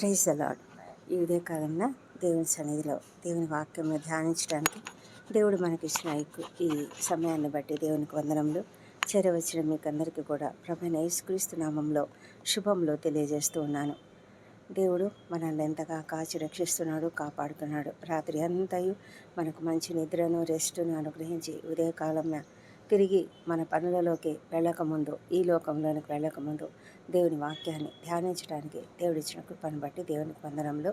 Praise అలాడ్ ఈ ఉదయకాలంలో దేవుని సన్నిధిలో దేవుని వాక్యంలో ధ్యానించడానికి దేవుడు మనకిచ్చిన ఈ సమయాన్ని బట్టి దేవునికి వందనములు. చేరవచ్చిన మీకు అందరికీ కూడా ప్రభు యేసుక్రీస్తు నామంలో శుభంలో తెలియజేస్తూ ఉన్నాను. దేవుడు మనల్ని ఎంతగా కాచి రక్షిస్తున్నాడు కాపాడుతున్నాడు. రాత్రి అంతయు మనకు మంచి నిద్రను రెస్టును అనుగ్రహించి ఉదయకాలంలో తిరిగి మన పనులలోకి వెళ్ళకముందు ఈ లోకంలోనికి వెళ్ళకముందు దేవుని వాక్యాన్ని ధ్యానించడానికి దేవుడిచ్చిన కృపను బట్టి దేవునికి వందనంలో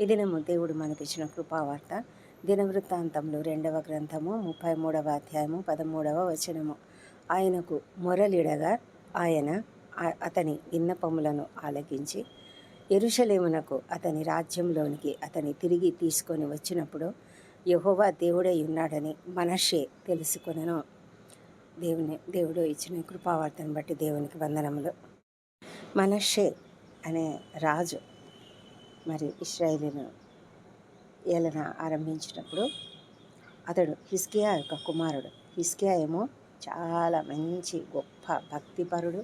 ఈ దినము దేవుడు మనకిచ్చిన కృపావార్త. దినవృత్తాంతంలో రెండవ గ్రంథము ముప్పై మూడవ అధ్యాయము పదమూడవ వచనము. ఆయనకు మొరలిడగా ఆయన అతని విన్నపములను ఆలకించి ఎరుషలేమునకు అతని రాజ్యంలోనికి అతని తిరిగి తీసుకొని వచ్చినప్పుడు యహోవా దేవుడై ఉన్నాడని మనషే తెలుసుకొనను. దేవుని దేవుడు ఇచ్చిన కృపావార్తను బట్టి దేవునికి వందనములు. మనషే అనే రాజు మరి ఇస్రాయిలీను ఏలన ఆరంభించినప్పుడు అతడు హిస్కియా యొక్క కుమారుడు. హిస్కియా ఏమో చాలా మంచి గొప్ప భక్తిపరుడు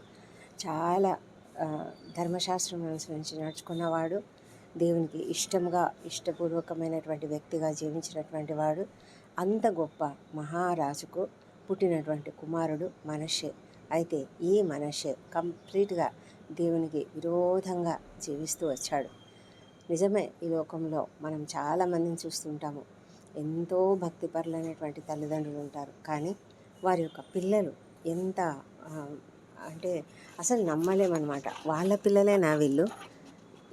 చాలా ధర్మశాస్త్రం అనుసరించి నడుచుకున్నవాడు దేవునికి ఇష్టంగా ఇష్టపూర్వకమైనటువంటి వ్యక్తిగా జీవించినటువంటి వాడు అంత గొప్ప మహారాజుకు పుట్టినటువంటి కుమారుడు మనషే అయితే ఈ మనషే కంప్లీట్గా దేవునికి విరోధంగా జీవిస్తూ వచ్చాడు. నిజమే ఈ లోకంలో మనం చాలామందిని చూస్తుంటాము. ఎంతో భక్తిపరులైనటువంటి తల్లిదండ్రులు ఉంటారు. కానీ వారి యొక్క పిల్లలు ఎంత అంటే అసలు నమ్మలేమన్నమాట. వాళ్ళ పిల్లలే నా వీళ్ళు.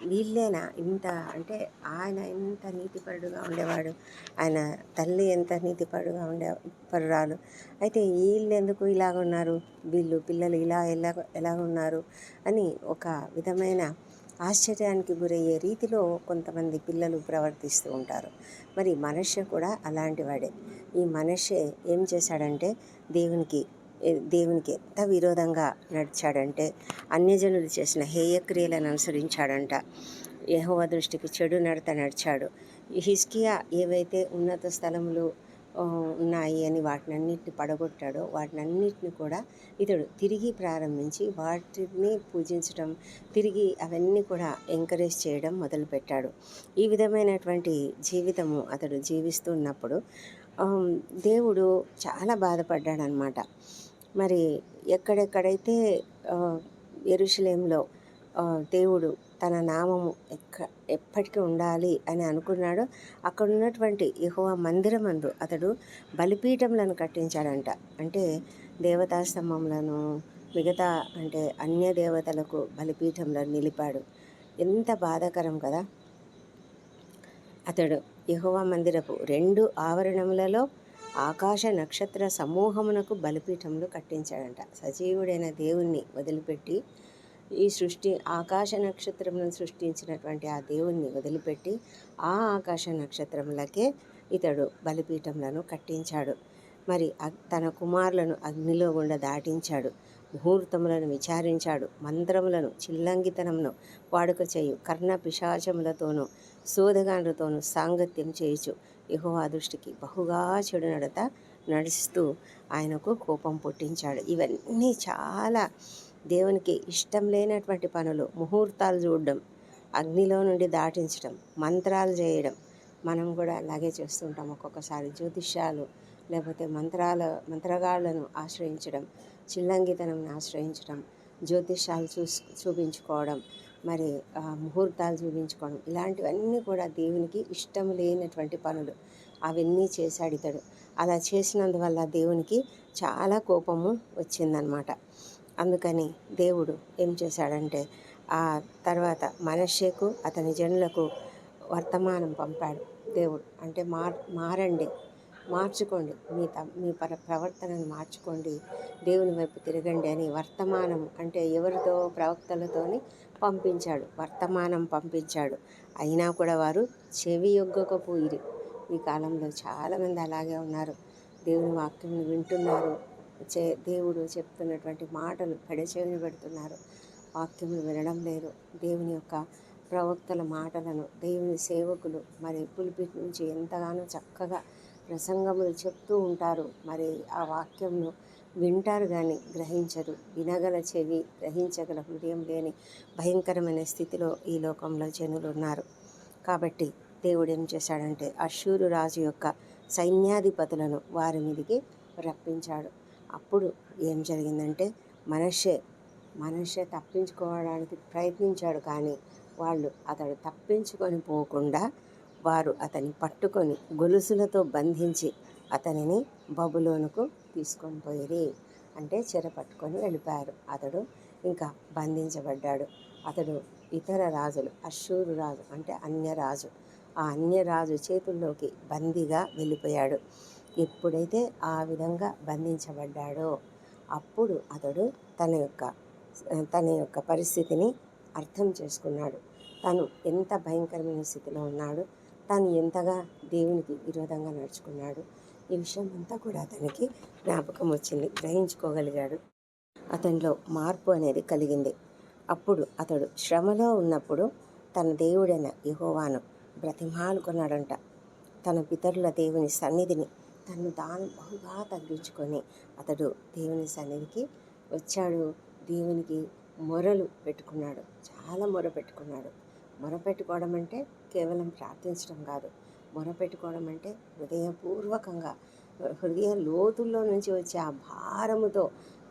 వీళ్ళేనా? ఇంత అంటే ఆయన ఎంత నీతిపరుడుగా ఉండేవాడు? ఆయన తల్లి ఎంత నీతిపరుడుగా ఉండే పరురాలు? అయితే వీళ్ళు ఎందుకు ఇలాగ ఉన్నారు వీళ్ళు పిల్లలు ఇలా ఎలా ఎలా ఉన్నారు అని ఒక విధమైన ఆశ్చర్యానికి గురయ్యే రీతిలో కొంతమంది పిల్లలు ప్రవర్తిస్తూ ఉంటారు. మరి మనుష్య కూడా అలాంటి వాడే. ఈ మనుష్య ఏం చేశాడంటే దేవునికి దేవునికి ఎంత విరోధంగా నడిచాడంటే అన్యజనులు చేసిన హేయక్రియలను అనుసరించాడంట. యహోవ దృష్టికి చెడు నడత నడిచాడు. హిస్కియా ఏవైతే ఉన్నత స్థలములు ఉన్నాయి అని వాటినన్నిటిని పడగొట్టాడో వాటినన్నిటిని కూడా ఇతడు తిరిగి ప్రారంభించి వాటిని పూజించడం తిరిగి అవన్నీ కూడా ఎంకరేజ్ చేయడం మొదలుపెట్టాడు. ఈ విధమైనటువంటి జీవితము అతడు జీవిస్తున్నప్పుడు దేవుడు చాలా బాధపడ్డాడనమాట మరి ఎక్కడెక్కడైతే ఎరుషలేంలో దేవుడు తన నామము ఎక్క ఎప్పటికీ ఉండాలి అని అనుకున్నాడో అక్కడ ఉన్నటువంటి మందిరం మందిరమందు అతడు బలిపీఠంలను కట్టించాడంట. అంటే దేవతాస్తంభంలను మిగతా అంటే అన్య దేవతలకు బలిపీఠంలను నిలిపాడు. ఎంత బాధాకరం కదా! అతడు యహోవా మందిరపు రెండు ఆవరణములలో ఆకాశ నక్షత్ర సమూహమునకు బలిపీఠములు కట్టించాడంట. సజీవుడైన దేవుణ్ణి వదిలిపెట్టి ఈ సృష్టి ఆకాశ నక్షత్రములను సృష్టించినటువంటి ఆ దేవుణ్ణి వదిలిపెట్టి ఆ ఆకాశ నక్షత్రములకే ఇతడు బలిపీఠములను కట్టించాడు. మరి తన కుమారులను అగ్నిలో గుండా దాటించాడు. ముహూర్తములను విచారించాడు. మంత్రములను చిల్లంగితనమును వాడుక చేయు కర్ణ పిశాచములతోనూ సోదగాండ్రతోనూ సాంగత్యం చేయుచు యహోవా దృష్టికి బహుగా చెడు నడత నడుస్తూ ఆయనకు కోపం పుట్టించాడు. ఇవన్నీ చాలా దేవునికి ఇష్టం లేనటువంటి పనులు. ముహూర్తాలు చూడడం అగ్నిలో నుండి దాటించడం మంత్రాలు చేయడం మనం కూడా అలాగే చేస్తుంటాం ఒక్కొక్కసారి జ్యోతిష్యాలు లేకపోతే మంత్రాల మంత్రగాళ్ళను ఆశ్రయించడం చిల్లంగితనం ఆశ్రయించడం జ్యోతిష్యాలు చూస్ చూపించుకోవడం మరి ముహూర్తాలు చూపించుకోవడం. ఇలాంటివన్నీ కూడా దేవునికి ఇష్టం లేనటువంటి పనులు. అవన్నీ చేశాడు ఇతడు అలా చేసినందువల్ల దేవునికి చాలా కోపము వచ్చిందనమాట. అందుకని దేవుడు ఏం చేశాడంటే ఆ తర్వాత మనషేకు అతని జనులకు వర్తమానం పంపాడు. దేవుడు అంటే మార్ మారండి. మార్చుకోండి. మీ త మీ పర ప్రవర్తనను మార్చుకోండి. దేవుని వైపు తిరగండి అని వర్తమానం అంటే ఎవరితో ప్రవక్తలతోని పంపించాడు వర్తమానం పంపించాడు. అయినా కూడా వారు చెవి యొగ్గకపోయిరి. ఈ కాలంలో చాలామంది అలాగే ఉన్నారు. దేవుని వాక్యం వింటున్నారు. చే దేవుడు చెప్తున్నటువంటి మాటలు పెడచెవిని పెడుతున్నారు. వాక్యములు వినడం లేదు. దేవుని యొక్క ప్రవక్తల మాటలను దేవుని సేవకులు మరి పులిపిట్ నుంచి ఎంతగానో చక్కగా ప్రసంగములు చెప్తూ ఉంటారు. మరి ఆ వాక్యంను వింటారు కానీ గ్రహించరు. వినగల చెవి గ్రహించగల హృదయం లేని భయంకరమైన స్థితిలో ఈ లోకంలో జనులు ఉన్నారు. కాబట్టి దేవుడు ఏం చేశాడంటే అశూరు రాజు యొక్క సైన్యాధిపతులను వారి మీదకి రప్పించాడు. అప్పుడు ఏం జరిగిందంటే మనషే మనషే తప్పించుకోవడానికి ప్రయత్నించాడు కానీ వాళ్ళు అతడు తప్పించుకొని పోకుండా వారు అతన్ని పట్టుకొని గొలుసులతో బంధించి అతనిని బబులోనుకు తీసుకొని పోయిరి అంటే చెర పట్టుకొని వెళ్ళిపోయారు. అతడు ఇంకా బంధించబడ్డాడు. అతడు ఇతర రాజులు అశ్షూరు రాజు అంటే అన్యరాజు. ఆ అన్యరాజు చేతుల్లోకి బందీగా వెళ్ళిపోయాడు. ఎప్పుడైతే ఆ విధంగా బంధించబడ్డాడో అప్పుడు అతడు తన యొక్క తన యొక్క పరిస్థితిని అర్థం చేసుకున్నాడు. తను ఎంత భయంకరమైన స్థితిలో ఉన్నాడు తను ఎంతగా దేవునికి విరోధంగా నడుచుకున్నాడు ఈ విషయం అంతా కూడా అతనికి జ్ఞాపకం వచ్చింది గ్రహించుకోగలిగాడు. అతనిలో మార్పు అనేది కలిగింది. అప్పుడు అతడు శ్రమలో ఉన్నప్పుడు తన దేవుడైన యహోవాను బ్రతిమాలుకున్నాడంట. తన పితరుల దేవుని సన్నిధిని తను తాను బహుగా తగ్గించుకొని అతడు దేవుని సన్నిధికి వచ్చాడు. దేవునికి మొరలు పెట్టుకున్నాడు. చాలా మొర పెట్టుకున్నాడు. మొర పెట్టుకోవడం అంటే కేవలం ప్రార్థించడం కాదు. మొరపెట్టుకోవడం అంటే హృదయపూర్వకంగా హృదయ లోతుల్లో నుంచి వచ్చే ఆ భారముతో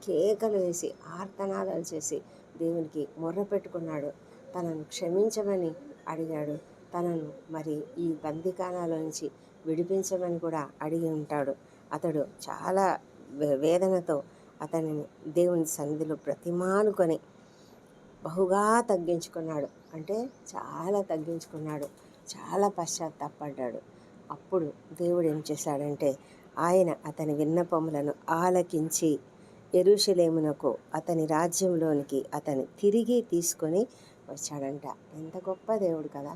కేకలు వేసి ఆర్తనాదాలు చేసి దేవునికి మొర్ర పెట్టుకున్నాడు తనను క్షమించమని అడిగాడు. తనను మరి ఈ బందికానాలోంచి విడిపించమని కూడా అడిగి ఉంటాడు. అతడు చాలా వేదనతో అతనిని దేవుని సన్నిధిలో ప్రతిమానుకొని బహుగా తగ్గించుకున్నాడు. అంటే చాలా తగ్గించుకున్నాడు. చాలా పశ్చాత్తాపడ్డాడు. అప్పుడు దేవుడు ఏం చేశాడంటే ఆయన అతని విన్నపములను ఆలకించి ఎరుషలేమునకు అతని రాజ్యంలోనికి అతని తిరిగి తీసుకొని వచ్చాడంట. ఎంత గొప్ప దేవుడు కదా!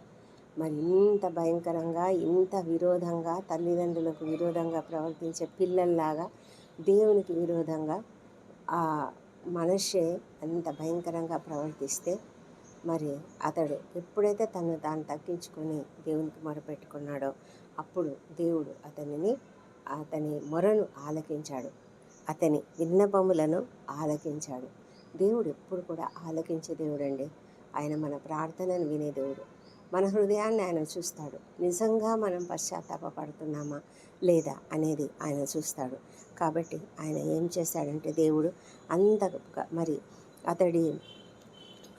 మరి ఇంత భయంకరంగా ఇంత విరోధంగా తల్లిదండ్రులకు విరోధంగా ప్రవర్తించే పిల్లల్లాగా దేవునికి విరోధంగా ఆ మనిషి అంత భయంకరంగా ప్రవర్తిస్తే మరి అతడు ఎప్పుడైతే తను తాను తగ్గించుకొని దేవునికి మొరపెట్టుకున్నాడో అప్పుడు దేవుడు అతనిని అతని మొరను ఆలకించాడు. అతని విన్నపములను ఆలకించాడు. దేవుడు ఎప్పుడు కూడా ఆలకించే దేవుడు అండి ఆయన మన ప్రార్థనను వినే దేవుడు. మన హృదయాన్ని ఆయన చూస్తాడు. నిజంగా మనం పశ్చాత్తాపడుతున్నామా లేదా అనేది ఆయన చూస్తాడు. కాబట్టి ఆయన ఏం చేశాడంటే దేవుడు అంత మరి అతడి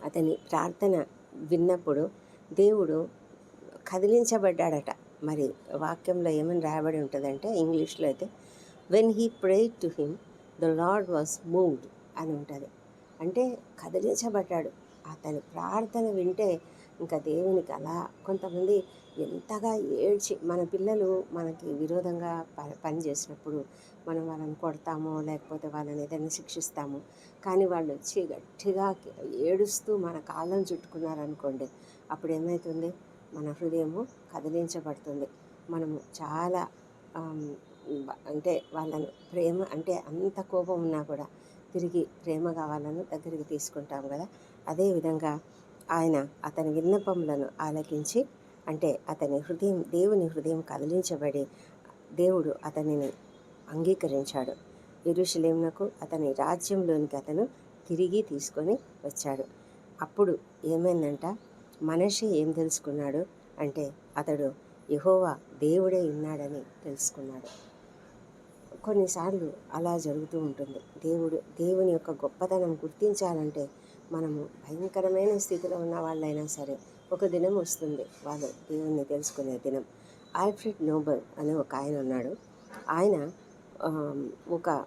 అతని ప్రార్థన విన్నప్పుడు దేవుడు కదిలించబడ్డాడట. మరి వాక్యంలో ఏమని రాయబడి ఉంటుందంటే ఇంగ్లీష్లో అయితే when he pray to him the lord was moved అని ఉంటుంది. అంటే కదిలించబడ్డాడు. అతని ప్రార్థన వింటే ఇంకా దేవునికి అలా కొంతమంది ఎంతగా ఏడ్చి మన పిల్లలు మనకి విరోధంగా పని చేసినప్పుడు మనం వాళ్ళని కొడతామో లేకపోతే వాళ్ళని ఏదైనా శిక్షిస్తాము కానీ వాళ్ళు వచ్చి గట్టిగా ఏడుస్తూ మన కాళ్ళను చుట్టుకున్నారనుకోండి అప్పుడు ఏమవుతుంది మన హృదయము కదిలించబడుతుంది. మనము చాలా అంటే వాళ్ళను ప్రేమ అంటే అంత కోపం ఉన్నా కూడా తిరిగి ప్రేమగా వాళ్ళను దగ్గరికి తీసుకుంటాం కదా. అదేవిధంగా ఆయన అతని విన్నపములను ఆలకించి అంటే అతని హృదయం దేవుని హృదయం కదిలించబడి దేవుడు అతనిని అంగీకరించాడు. ఎరుషలేమునకు అతని రాజ్యంలోనికి అతను తిరిగి తీసుకొని వచ్చాడు. అప్పుడు ఏమైందంట? మనిషి ఏం తెలుసుకున్నాడు? అంటే అతడు యహోవా దేవుడే ఉన్నాడని తెలుసుకున్నాడు. కొన్నిసార్లు అలా జరుగుతూ ఉంటుంది. దేవుడు దేవుని యొక్క గొప్పతనం గుర్తించాలంటే మనము భయంకరమైన స్థితిలో ఉన్న వాళ్ళైనా సరే ఒక దినం వస్తుంది. వాళ్ళు దేవుణ్ణి తెలుసుకునే దినం. ఆల్ఫ్రెడ్ నోబెల్ అనే ఒక ఆయన ఉన్నాడు. ఆయన ఒక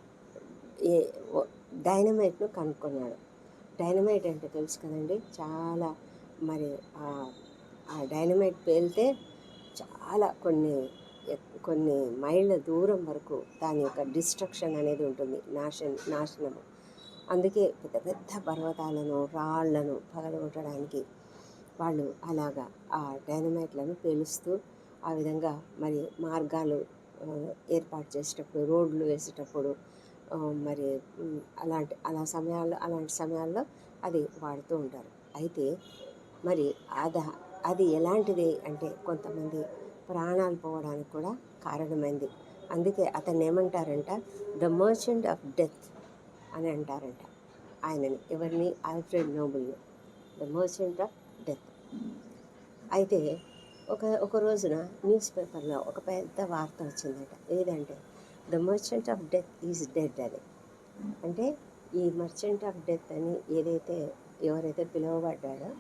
ఏ డైనమైట్ను కనుక్కున్నాడు. డైనమైట్ అంటే తెలుసు కదండి? చాలా మరి ఆ డైనమైట్ పేలితే చాలా కొన్ని కొన్ని మైళ్ళ దూరం వరకు దాని యొక్క డిస్ట్రక్షన్ అనేది ఉంటుంది. నాశ నాశనము. అందుకే పెద్ద పెద్ద పర్వతాలను రాళ్ళను పగలగొట్టడానికి వాళ్ళు అలాగా ఆ డైనమైట్లను పేలుస్తూ ఆ విధంగా మరి మార్గాలు ఏర్పాటు చేసేటప్పుడు రోడ్లు వేసేటప్పుడు మరి అలాంటి అలా సమయాల్లో అలాంటి సమయాల్లో అది వాడుతూ ఉంటారు. అయితే మరి అద అది ఎలాంటిది అంటే కొంతమంది ప్రాణాలు పోవడానికి కూడా కారణమైంది. అందుకే అతన్ని ఏమంటారంట ద మర్చెంట్ ఆఫ్ డెత్ అని అంటారంట. ఆయనని ఎవరిని? Alfred Nobel the merchant of death. అయితే ఒక ఒక రోజున న్యూస్ పేపర్లో ఒక పెద్ద వార్త వచ్చిందట. ఏదంటే the merchant of death is dead అని. అంటే ఈ మర్చెంట్ ఆఫ్ డెత్ అని ఏదైతే ఎవరైతే పిలువబడ్డాడో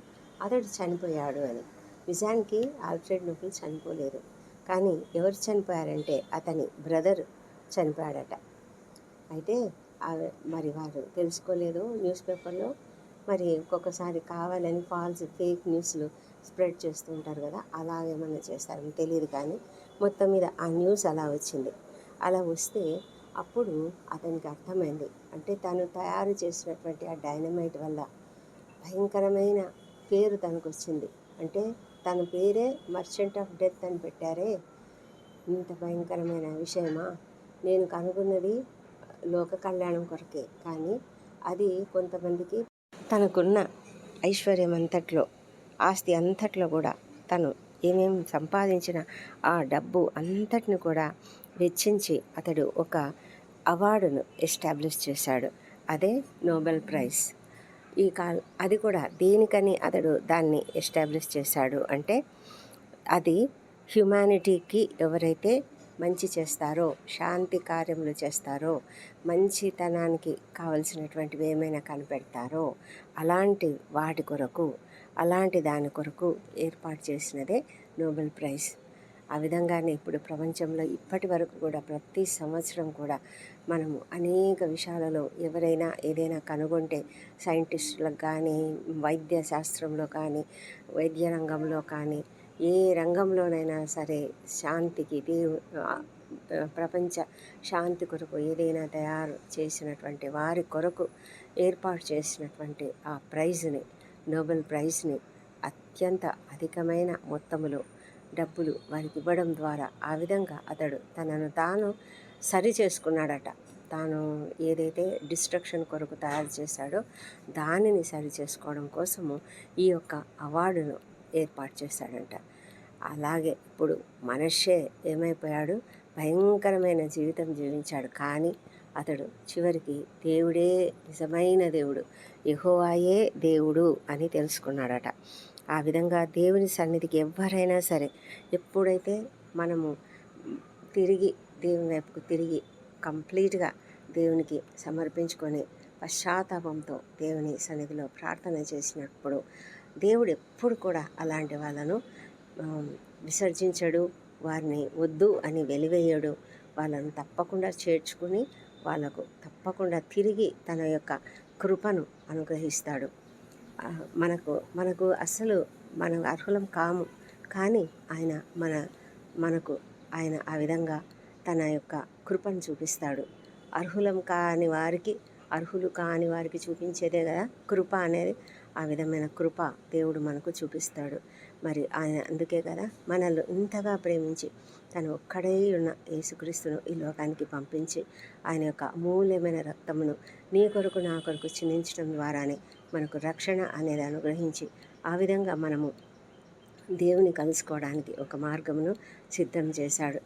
అతడు చనిపోయాడు అని. నిజానికి ఆల్ఫ్రెడ్ నోబుల్ చనిపోలేదు. కానీ ఎవరు చనిపోయారంటే అతని బ్రదర్ చనిపోయాడట. అయితే మరి వారు తెలుసుకోలేదు న్యూస్ పేపర్లో. మరి ఒక్కొక్కసారి కావాలని ఫాల్స్ ఫేక్ న్యూస్లు స్ప్రెడ్ చేస్తూ ఉంటారు కదా అలా ఏమన్నా చేస్తారని తెలియదు కానీ మొత్తం మీద ఆ న్యూస్ అలా వచ్చింది. అలా వస్తే అప్పుడు అతనికి అర్థమైంది. అంటే తను తయారు చేసినటువంటి ఆ డైనమైట్ వల్ల భయంకరమైన పేరు తనకు వచ్చింది. అంటే తన పేరే మర్చెంట్ ఆఫ్ డెత్ అని పెట్టారే. ఇంత భయంకరమైన విషయమా? నేను కనుగొన్నది లోక కళ్యాణం కొరకే. కానీ అది కొంతమందికి తనకున్న ఐశ్వర్యం అంతట్లో ఆస్తి అంతట్లో కూడా తను ఏమేం సంపాదించిన ఆ డబ్బు అంతటిని కూడా వెచ్చించి అతడు ఒక అవార్డును ఎస్టాబ్లిష్ చేశాడు. అదే నోబెల్ ప్రైజ్. ఈ కాల అది కూడా దేనికని అతడు దాన్ని ఎస్టాబ్లిష్ చేశాడు అంటే అది హ్యుమానిటీకి ఎవరైతే మంచి చేస్తారో శాంతి కార్యములు చేస్తారో మంచితనానికి కావలసినటువంటివి ఏమైనా కనిపెడతారో అలాంటి వాటి కొరకు అలాంటి దాని కొరకు ఏర్పాటు చేసినదే నోబెల్ ప్రైజ్. ఆ విధంగానే ఇప్పుడు ప్రపంచంలో ఇప్పటి వరకు కూడా ప్రతి సంవత్సరం కూడా మనము అనేక విషయాలలో ఎవరైనా ఏదైనా కనుగొంటే సైంటిస్టులకు కానీ వైద్య శాస్త్రంలో కానీ వైద్య రంగంలో కానీ ఏ రంగంలోనైనా సరే శాంతికి దేవు ప్రపంచ శాంతి కొరకు ఏదైనా తయారు చేసినటువంటి వారి కొరకు ఏర్పాటు చేసినటువంటి ఆ ప్రైజ్ని నోబెల్ ప్రైజ్ని అత్యంత అధికమైన మొత్తములో డబ్బులు వారికి ఇవ్వడం ద్వారా ఆ విధంగా అతడు తనను తాను సరి చేసుకున్నాడట. తాను ఏదైతే డిస్ట్రక్షన్ కొరకు తయారు చేశాడో దానిని సరి చేసుకోవడం కోసము ఈ యొక్క అవార్డును ఏర్పాటు చేశాడంట. అలాగే ఇప్పుడు మనషే ఏమైపోయాడు? భయంకరమైన జీవితం జీవించాడు. కానీ అతడు చివరికి దేవుడే నిజమైన దేవుడు యహోవాయే దేవుడు అని తెలుసుకున్నాడట. ఆ విధంగా దేవుని సన్నిధికి ఎవరైనా సరే ఎప్పుడైతే మనము తిరిగి దేవుని వైపుకు తిరిగి కంప్లీట్గా దేవునికి సమర్పించుకొని పశ్చాత్తాపంతో దేవుని సన్నిధిలో ప్రార్థన చేసినప్పుడు దేవుడు ఎప్పుడు కూడా అలాంటి వాళ్ళను విసర్జించడు వారిని వద్దు అని వెలివేయడు. వాళ్ళను తప్పకుండా చేర్చుకుని వాళ్ళకు తప్పకుండా తిరిగి తన యొక్క కృపను అనుగ్రహిస్తాడు. మనకు మనకు అసలు మనం అర్హులం కాము. కానీ ఆయన మన మనకు ఆయన ఆ విధంగా తన యొక్క కృపను చూపిస్తాడు. అర్హులం కాని వారికి అర్హులు కాని వారికి చూపించేదే కదా కృప అనేది. ఆ విధమైన కృప దేవుడు మనకు చూపిస్తాడు. మరి ఆయన అందుకే కదా మనల్ని ఇంతగా ప్రేమించి తను ఒక్కడే ఉన్న యేసుక్రీస్తును ఈ లోకానికి పంపించి ఆయన యొక్క అమూల్యమైన రక్తమును నీ కొరకు నా కొరకు చిందించడం ద్వారానే మనకు రక్షణ అనేది అనుగ్రహించి ఆ విధంగా మనము దేవుని కలుసుకోవడానికి ఒక మార్గమును సిద్ధం చేశాడు.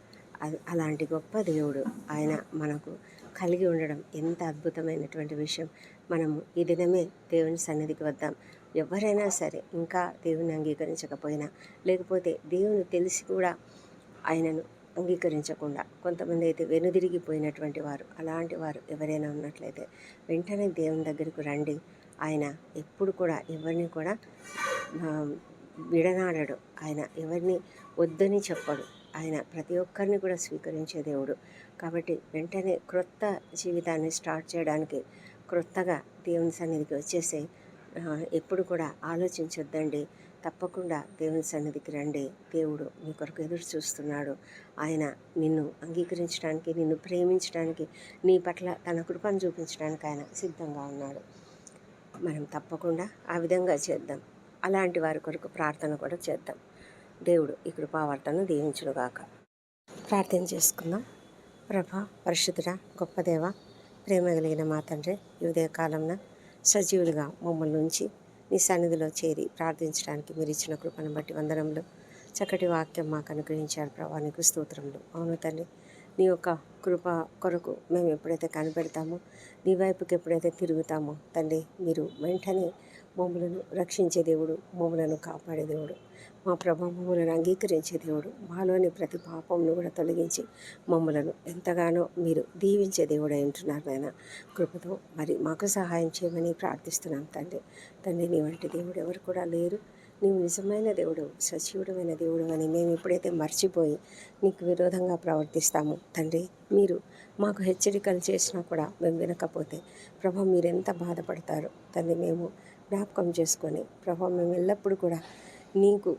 అలాంటి గొప్ప దేవుడు ఆయన మనకు కలిగి ఉండడం ఎంత అద్భుతమైనటువంటి విషయం. మనము ఈ దినమే దేవుని సన్నిధికి వద్దాం. ఎవరైనా సరే ఇంకా దేవుని అంగీకరించకపోయినా లేకపోతే దేవుని తెలిసి కూడా ఆయనను అంగీకరించకుండా కొంతమంది అయితే వెనుదిరిగిపోయినటువంటి వారు అలాంటి వారు ఎవరైనా ఉన్నట్లయితే వెంటనే దేవుని దగ్గరకు రండి. ఆయన ఎప్పుడు కూడా ఎవరిని కూడా విడనాడడు. ఆయన ఎవరిని వద్దని చెప్పడు. ఆయన ప్రతి ఒక్కరిని కూడా స్వీకరించే దేవుడు. కాబట్టి వెంటనే క్రొత్త జీవితాన్ని స్టార్ట్ చేయడానికి క్రొత్తగా దేవుని సన్నిధికి వచ్చేసే ఎప్పుడు కూడా ఆలోచించొద్దండి. తప్పకుండా దేవుని సన్నిధికి రండి. దేవుడు నీ కొరకు ఎదురు చూస్తున్నాడు. ఆయన నిన్ను అంగీకరించడానికి నిన్ను ప్రేమించడానికి నీ పట్ల తన కృపను చూపించడానికి ఆయన సిద్ధంగా ఉన్నాడు. మనం తప్పకుండా ఆ విధంగా చేద్దాం. అలాంటి వారి కొరకు ప్రార్థన కూడా చేద్దాం. దేవుడు ఈ కృపావర్తను దీవించుడుగాక ప్రార్థన చేసుకుందాం. ప్రభా పరిశుద్ధుడ గొప్ప దేవ ప్రేమ కలిగిన మా తండ్రి ఈ ఉదయ సజీవులుగా మమ్మల్ని ఉంచి నీ సన్నిధిలో చేరి ప్రార్థించడానికి మీరు ఇచ్చిన కృపను బట్టి వందనములు. చక్కటి వాక్యం మాకు అనుగ్రహించారు ప్రభా నీకు స్తోత్రములు. అవును తండ్రి నీ యొక్క కృప కొరకు మేము ఎప్పుడైతే కనిపెడతామో నీ వైపుకి ఎప్పుడైతే తిరుగుతామో తండ్రి మీరు వెంటనే మమ్మలను రక్షించే దేవుడు మమ్మలను కాపాడే దేవుడు. మా ప్రభా మమ్మలను అంగీకరించే దేవుడు. మాలోని ప్రతి పాపంను కూడా తొలగించి మమ్మలను ఎంతగానో మీరు దీవించే దేవుడు అంటున్నారు నాయన. కృపతో మరి మాకు సహాయం చేయమని ప్రార్థిస్తున్నాం తండ్రి. తండ్రి నీ వంటి దేవుడు ఎవరు కూడా లేరు. నీవు నిజమైన దేవుడు సజీవుడమైన దేవుడు అని మేము ఎప్పుడైతే మర్చిపోయి నీకు విరోధంగా ప్రవర్తిస్తాము తండ్రి మీరు మాకు హెచ్చరికలు చేసినా కూడా మేము వినకపోతే ప్రభా మీరు ఎంత బాధపడతారు తండ్రి మేము జ్ఞాపకం చేసుకొని ప్రభా మేము ఎల్లప్పుడూ కూడా నీకు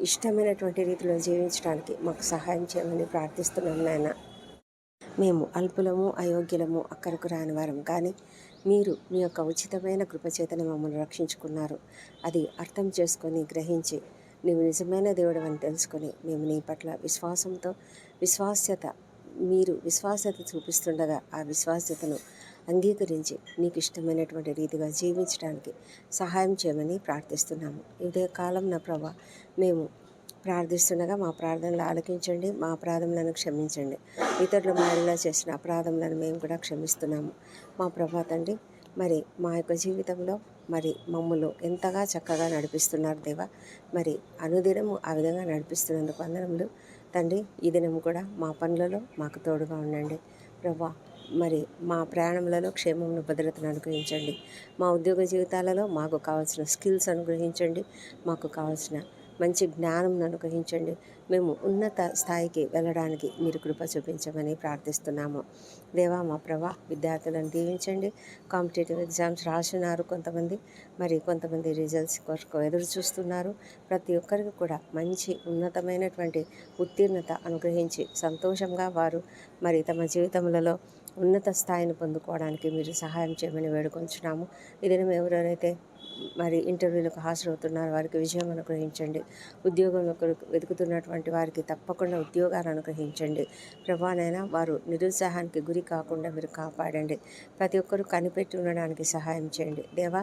ఇష్టమైనటువంటి రీతిలో జీవించడానికి మాకు సహాయం చేయమని ప్రార్థిస్తున్నాం నాయన. మేము అల్పులము అయోగ్యులము అక్కడకు రాని వారం. కానీ మీరు మీ యొక్క ఉచితమైన కృపచేతను మమ్మల్ని రక్షించుకున్నారు. అది అర్థం చేసుకొని గ్రహించి నీవు నిజమైన దేవుడు అని తెలుసుకొని మేము నీ పట్ల విశ్వాసంతో విశ్వాస్యత మీరు విశ్వాసత చూపిస్తుండగా ఆ విశ్వాస్యతను అంగీకరించి నీకు ఇష్టమైనటువంటి రీతిగా జీవించడానికి సహాయం చేయమని ప్రార్థిస్తున్నాము. ఇదే కాలం నా ప్రభా మేము ప్రార్థిస్తుండగా మా ప్రార్థనలు ఆలకించండి మా అపరాధములను క్షమించండి. ఇతరుల మారిలా చేసిన అపరాధములను మేము కూడా క్షమిస్తున్నాము. మా ప్రభా తండ్రి మరి మా యొక్క జీవితంలో మరి మమ్మల్ని ఎంతగా చక్కగా నడిపిస్తున్నారు దేవా మరి అనుదినము ఆ విధంగా నడిపిస్తున్నందుకు వందనములు. తండ్రి ఈ దినం కూడా మా పనులలో మాకు తోడుగా ఉండండి. ప్రభా మరి మా ప్రయాణములలో క్షేమమును భద్రతను అనుగ్రహించండి. మా ఉద్యోగ జీవితాలలో మాకు కావాల్సిన స్కిల్స్ అనుగ్రహించండి. మాకు కావాల్సిన మంచి జ్ఞానం అనుగ్రహించండి. మేము ఉన్నత స్థాయికి వెళ్ళడానికి మీరు కృప చూపించమని ప్రార్థిస్తున్నాము. దేవా మా ప్రభా విద్యార్థులను దీవించండి. కాంపిటేటివ్ ఎగ్జామ్స్ రాస్తున్నారు కొంతమంది. మరి కొంతమంది రిజల్ట్స్ కొరకు ఎదురు చూస్తున్నారు ప్రతి ఒక్కరికి కూడా మంచి ఉన్నతమైనటువంటి ఉత్తీర్ణత అనుగ్రహించి సంతోషంగా వారు మరి తమ జీవితములలో ఉన్నత స్థాయిని పొందుకోవడానికి మీరు సహాయం చేయమని వేడుకొంచున్నాము. ఇది ఎవరెవరైతే మరి ఇంటర్వ్యూలకు హాజరవుతున్నారు వారికి విజయం అనుగ్రహించండి. ఉద్యోగం వెతుకుతున్నటువంటి వారికి తప్పకుండా ఉద్యోగాలు అనుగ్రహించండి. ప్రభానైనా వారు నిరుత్సాహానికి గురి కాకుండా మీరు కాపాడండి. ప్రతి ఒక్కరూ కనిపెట్టి ఉండడానికి సహాయం చేయండి. దేవా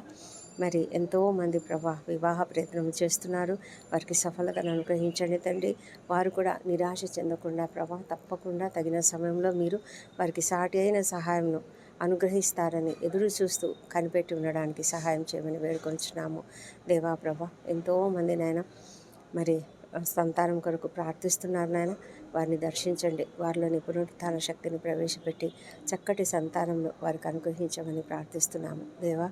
మరి ఎంతోమంది ప్రభా వివాహ ప్రయత్నం చేస్తున్నారు. వారికి సఫలతను అనుగ్రహించండి తండ్రి. వారు కూడా నిరాశ చెందకుండా ప్రభా తప్పకుండా తగిన సమయంలో మీరు వారికి సాటి అయిన సహాయంను అనుగ్రహిస్తారని ఎదురు చూస్తూ కనిపెట్టి ఉండడానికి సహాయం చేయమని వేడుకొంచున్నాము. దేవా ప్రభా ఎంతోమంది నాయన మరి సంతానం కొరకు ప్రార్థిస్తున్నారు నాయన. వారిని దర్శించండి. వారిలో నిపుణుతాల శక్తిని ప్రవేశపెట్టి చక్కటి సంతానంలో వారికి అనుగ్రహించమని ప్రార్థిస్తున్నాము. దేవా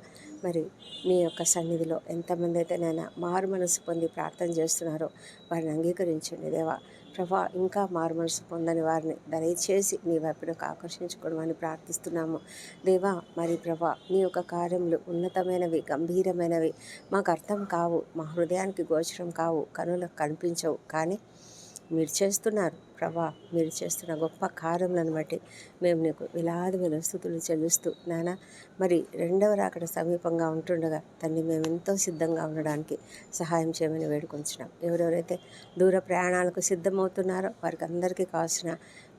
మరి మీ యొక్క సన్నిధిలో ఎంతమంది అయితే మారు మనసు పొంది ప్రార్థన చేస్తున్నారో వారిని అంగీకరించండి. దేవా ప్రభా ఇంకా మారు మనసు పొందని వారిని దయచేసి నీ వైపునకు ఆకర్షించుకోవడమని ప్రార్థిస్తున్నాము. దేవా మరి ప్రభా నీ యొక్క కార్యములు ఉన్నతమైనవి గంభీరమైనవి మాకు అర్థం కావు మా హృదయానికి గోచరం కావు కనులకు కనిపించవు కానీ మీరు చేస్తున్నారు. ప్రభా మీరు చేస్తున్న గొప్ప కార్యములను బట్టి మేము నీకు విలాది వేల స్థుతులు చెల్లిస్తూ నాన్న మరి రెండవ రాకడ సమీపంగా ఉంటుండగా తండ్రి మేము ఎంతో సిద్ధంగా ఉండడానికి సహాయం చేయమని వేడుకొంచున్నాం. ఎవరెవరైతే దూర ప్రయాణాలకు సిద్ధమవుతున్నారో వారికి అందరికీ కావాల్సిన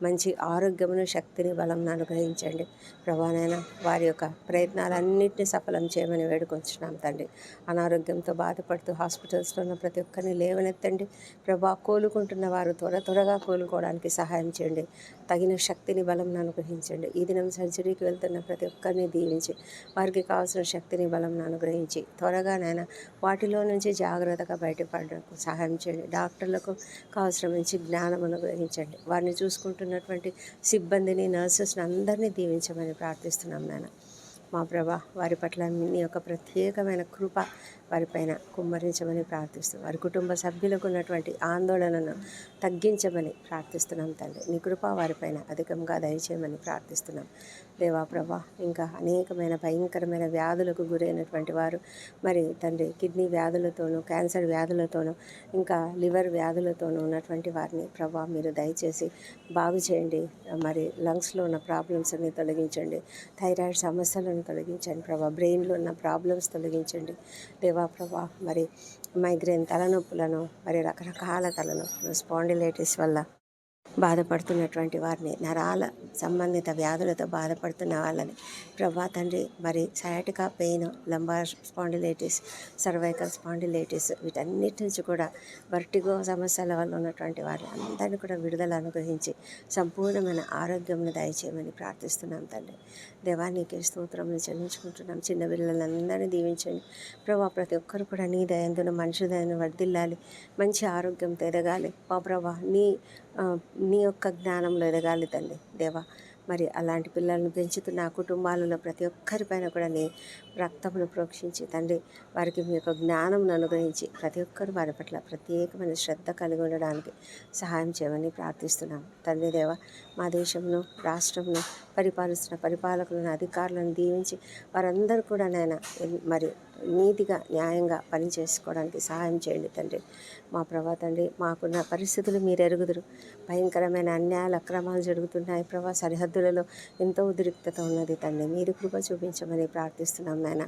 మంచి ఆరోగ్యమును శక్తిని బలం అనుగ్రహించండి. ప్రభానైనా వారి యొక్క ప్రయత్నాలన్నింటినీ సఫలం చేయమని వేడుకొంచున్నాం తండ్రి. అనారోగ్యంతో బాధపడుతూ హాస్పిటల్స్లో ఉన్న ప్రతి ఒక్కరిని లేవనెత్తండి. ప్రభా కోలుకుంటున్న వారు త్వర త్వరగా కోలుకోవడానికి సహాయం చేయండి. తగిన శక్తిని బలం అనుగ్రహించండి. ఈ దినం సర్జరీకి వెళ్తున్న ప్రతి ఒక్కరిని దీవించి వారికి కావాల్సిన శక్తిని బలం అనుగ్రహించి త్వరగా నైనా వాటిలో నుంచి జాగ్రత్తగా బయటపడడానికి సహాయం చేయండి. డాక్టర్లకు కావాల్సిన మంచి జ్ఞానం అనుగ్రహించండి. వారిని చూసుకుంటూ ఉన్నటువంటి సిబ్బందిని నర్సెస్ని అందరినీ దీవించమని ప్రార్థిస్తున్నాం నాన్న. మా ప్రభా వారి పట్ల నీ యొక్క ప్రత్యేకమైన కృప వారిపైన కుమ్మరించమని ప్రార్థిస్తూ వారి కుటుంబ సభ్యులకు ఉన్నటువంటి ఆందోళనను తగ్గించమని ప్రార్థిస్తున్నాం తండ్రి. నీ కృప వారిపైన అధికంగా దయచేయమని ప్రార్థిస్తున్నాం. దేవా ప్రభా ఇంకా అనేకమైన భయంకరమైన వ్యాధులకు గురైనటువంటి వారు మరి తండ్రి కిడ్నీ వ్యాధులతోనూ క్యాన్సర్ వ్యాధులతోనూ ఇంకా లివర్ వ్యాధులతోనూ ఉన్నటువంటి వారిని ప్రభా మీరు దయచేసి బాగు చేయండి. మరి లంగ్స్లో ఉన్న ప్రాబ్లమ్స్ అన్ని తొలగించండి. థైరాయిడ్ సమస్యలను తొలగించండి ప్రభా. బ్రెయిన్లో ఉన్న ప్రాబ్లమ్స్ తొలగించండి. దేవా ప్రభా మరి మైగ్రేన్ తలనొప్పులను మరి రకరకాల తలనొప్పులు స్పాండిలైటిస్ వల్ల బాధపడుతున్నటువంటి వారిని నరాల సంబంధిత వ్యాధులతో బాధపడుతున్న వాళ్ళని. ప్రభా తండ్రి మరి sciatica pain lumbar spondylitis cervical spondylitis వీటన్నిటి నుంచి కూడా వర్టిగో సమస్యల వల్ల ఉన్నటువంటి వారిని అందరినీ కూడా విడుదల అనుగ్రహించి సంపూర్ణమైన ఆరోగ్యం దయచేయమని ప్రార్థిస్తున్నాం తండ్రి. దేవానికి స్తోత్రములు చెల్లించుకుంటున్నాం. చిన్న పిల్లలందరినీ దీవించండి. ప్రభా ప్రతి ఒక్కరు కూడా నీ దయందున మనిషి దయను వర్దిల్లాలి మంచి ఆరోగ్యంతో ఎదగాలి మా ప్రభా నీ నీ యొక్క జ్ఞానంలో ఎదగాలి తల్లి. దేవా మరి అలాంటి పిల్లల్ని పెంచుతున్న ఆ కుటుంబాలలో ప్రతి ఒక్కరిపైన కూడా నీ రక్తమును ప్రోక్షించి తండ్రి వారికి మీ యొక్క జ్ఞానం అనుగ్రహించి ప్రతి ఒక్కరు వారి పట్ల ప్రత్యేకమైన శ్రద్ధ కలిగి ఉండడానికి సహాయం చేయమని ప్రార్థిస్తున్నాం. తండ్రి దేవ మా దేశంను రాష్ట్రంను పరిపాలిస్తున్న పరిపాలకులను అధికారులను దీవించి వారందరూ కూడా నాయన మరి నీతిగా న్యాయంగా పని చేసుకోవడానికి సహాయం చేయండి తండ్రి. మా ప్రభా తండ్రి మాకున్న పరిస్థితులు మీరు ఎరుగుదురు భయంకరమైన అన్యాయాలు అక్రమాలు జరుగుతున్నాయి ప్రభా. సరిహద్దులలో ఎంతో ఉద్రిక్తత ఉన్నది తండ్రి. మీరు కృప చూపించమని ప్రార్థిస్తున్నాం నాయన.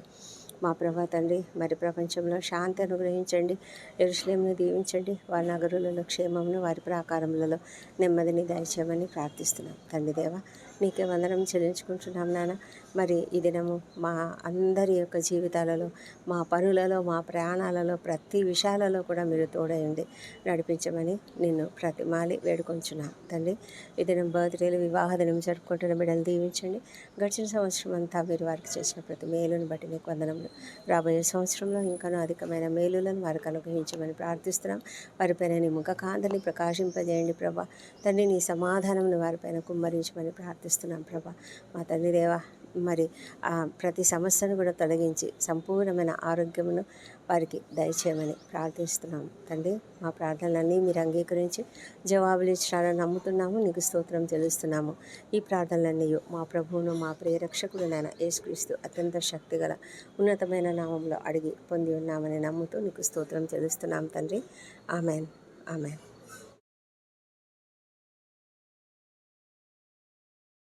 మా ప్రభా తండ్రి మరి ప్రపంచంలో శాంతి అనుగ్రహించండి. ఎరుశ్లేమును దీవించండి. వారి నగరులలో క్షేమమును వారి ప్రాకారములలో నెమ్మదిని దయచేయమని ప్రార్థిస్తున్నాం. తండ్రి దేవ నీకే వందనం చెల్లించుకుంటున్నాం నాన్న. మరి ఈ దినము మా అందరి యొక్క జీవితాలలో మా పనులలో మా ప్రయాణాలలో ప్రతి విషయాలలో కూడా మీరు తోడయండి. నడిపించమని నిన్ను ప్రతిమాలి వేడుకొంచున్నా. తండ్రి ఈ దినం బర్త్డేలు వివాహ దినం జరుపుకుంటున్న బిడ్డలు దీవించండి. గడిచిన సంవత్సరం అంతా మీరు వారికి చేసిన ప్రతి మేలును బట్టి నీకు వందనములు. రాబోయే సంవత్సరంలో ఇంకనూ అధికమైన మేలులను వారికి అనుగ్రహించమని ప్రార్థిస్తున్నాం. వారిపైన నీ ముఖ కాంతని ప్రకాశింపజేయండి ప్రభా. తండ్రి నీ సమాధానంను వారిపైన కుమ్మరించమని ప్రార్థిస్తున్నాం ప్రభా. మా తండ్రి దేవా మరి ప్రతి సమస్యను కూడా తొలగించి సంపూర్ణమైన ఆరోగ్యమును వారికి దయచేయమని ప్రార్థిస్తున్నాం. తండ్రి మా ప్రార్థనలన్నీ మీరు అంగీకరించి జవాబులు ఇచ్చారని నమ్ముతున్నాము నీకు స్తోత్రం తెలుస్తున్నాము ఈ ప్రార్థనలన్నీ మా ప్రభువును మా ప్రియరక్షకుడు నాయన యేసుక్రీస్తు అత్యంత శక్తిగల ఉన్నతమైన నామంలో అడిగి పొంది ఉన్నామని నమ్ముతూ నీకు స్తోత్రం తెలుస్తున్నాం తండ్రి. ఆమెన్. ఆమెన్.